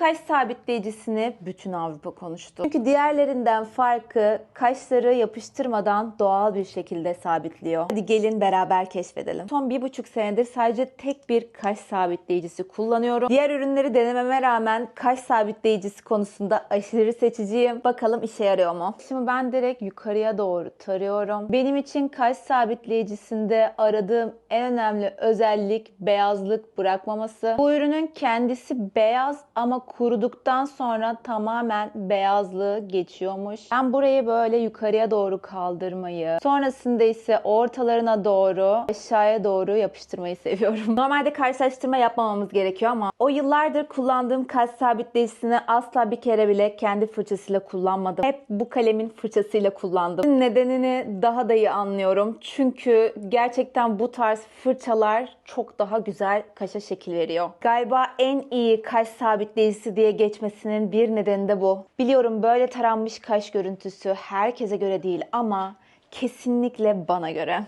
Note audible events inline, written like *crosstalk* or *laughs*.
kaş sabitleyicisini bütün Avrupa konuştu. Çünkü diğerlerinden farkı kaşları yapıştırmadan doğal bir şekilde sabitliyor. Hadi gelin beraber keşfedelim. Son bir buçuk senedir sadece tek bir kaş sabitleyicisi kullanıyorum. Diğer ürünleri denememe rağmen kaş sabitleyicisi konusunda aşırı seçiciyim. Bakalım işe yarıyor mu? Şimdi ben direkt yukarıya doğru tarıyorum. Benim için kaş sabitleyicisinde aradığım en önemli özellik beyazlık bırakmaması. Bu ürünün kendisi beyaz ama kuruduktan sonra tamamen beyazlığı geçiyormuş. Ben burayı böyle yukarıya doğru kaldırmayı, sonrasında ise ortalarına doğru aşağıya doğru yapıştırmayı seviyorum. *laughs* Normalde karşılaştırma yapmamamız gerekiyor ama o yıllardır kullandığım kaş sabitleyicisini asla bir kere bile kendi fırçasıyla kullanmadım. Hep bu kalemin fırçasıyla kullandım. Nedenini daha da iyi anlıyorum. Çünkü gerçekten bu tarz fırçalar çok daha güzel kaşa şekil veriyor. Galiba en iyi kaş sabitleyicisi diye geçmesinin bir nedeni de bu. Biliyorum böyle taranmış kaş görüntüsü herkese göre değil ama kesinlikle bana göre.